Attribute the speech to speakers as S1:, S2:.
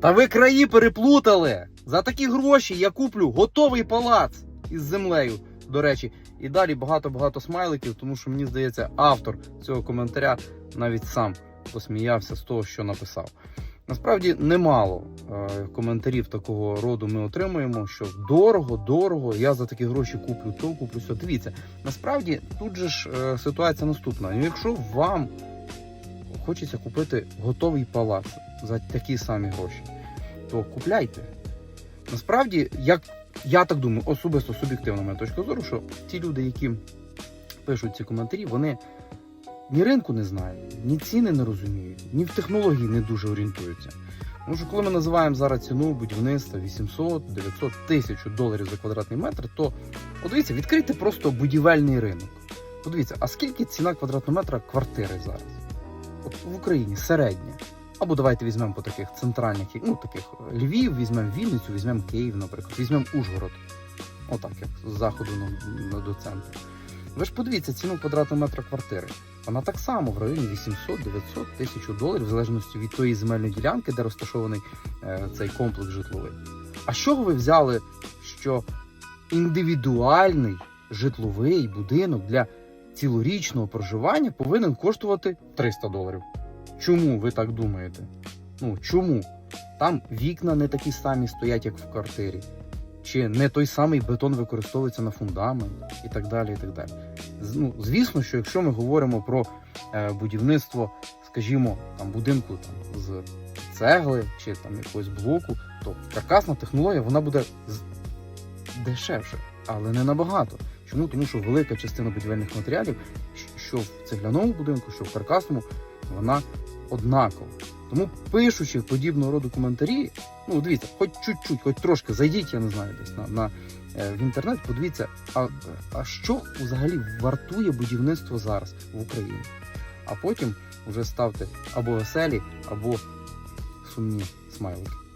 S1: Та ви краї переплутали. За такі гроші я куплю готовий палац із землею. До речі, і далі багато-багато смайликів, тому що мені здається, автор цього коментаря навіть сам посміявся з того, що написав. Насправді немало е, коментарів такого роду ми отримуємо, що дорого, дорого, я за такі гроші куплю то, куплю все. Дивіться, насправді тут же ж е, ситуація наступна. Ну, якщо вам хочеться купити готовий палац за такі самі гроші, то купляйте. Насправді, як я так думаю, особисто суб'єктивна моя точка зору, що ті люди, які пишуть ці коментарі, вони ні ринку не знають, ні ціни не розуміють, ні в технології не дуже орієнтуються. Тому що коли ми називаємо зараз ціну будівництва 800, 900, 1000 доларів за квадратний метр, то от дивіться, відкрийте просто будівельний ринок. Подивіться, а скільки ціна квадратного метра квартири зараз? От в Україні середня. Або давайте візьмемо по таких центральних, ну таких Львів, візьмемо Вінницю, візьмемо Київ, наприклад, візьмемо Ужгород. Отак, як з заходу на, до центру. Ви ж подивіться ціну квадратного метра квартири. Вона так само в районі 800, 900, 1000 доларів, в залежності від тої земельної ділянки, де розташований е, цей комплекс житловий. А з чого ви взяли, що індивідуальний житловий будинок для цілорічного проживання повинен коштувати 300 доларів? Чому ви так думаєте? Ну чому? Там вікна не такі самі стоять, як в квартирі. Чи не той самий бетон використовується на фундамент і так далі. і так далі. Ну, звісно, що якщо ми говоримо про е, будівництво, скажімо, там будинку там, з цегли чи там якогось блоку, то каркасна технологія вона буде дешевше, але не набагато. Чому? Тому що велика частина будівельних матеріалів, що в цегляному будинку, що в каркасному, вона однакова. Тому пишучи подібного роду коментарі, ну дивіться, хоч чуть-чуть, хоч трошки зайдіть, я не знаю, десь на, на е, в інтернет, подивіться, а, а що взагалі вартує будівництво зараз в Україні? А потім вже ставте або веселі, або сумні смайлики.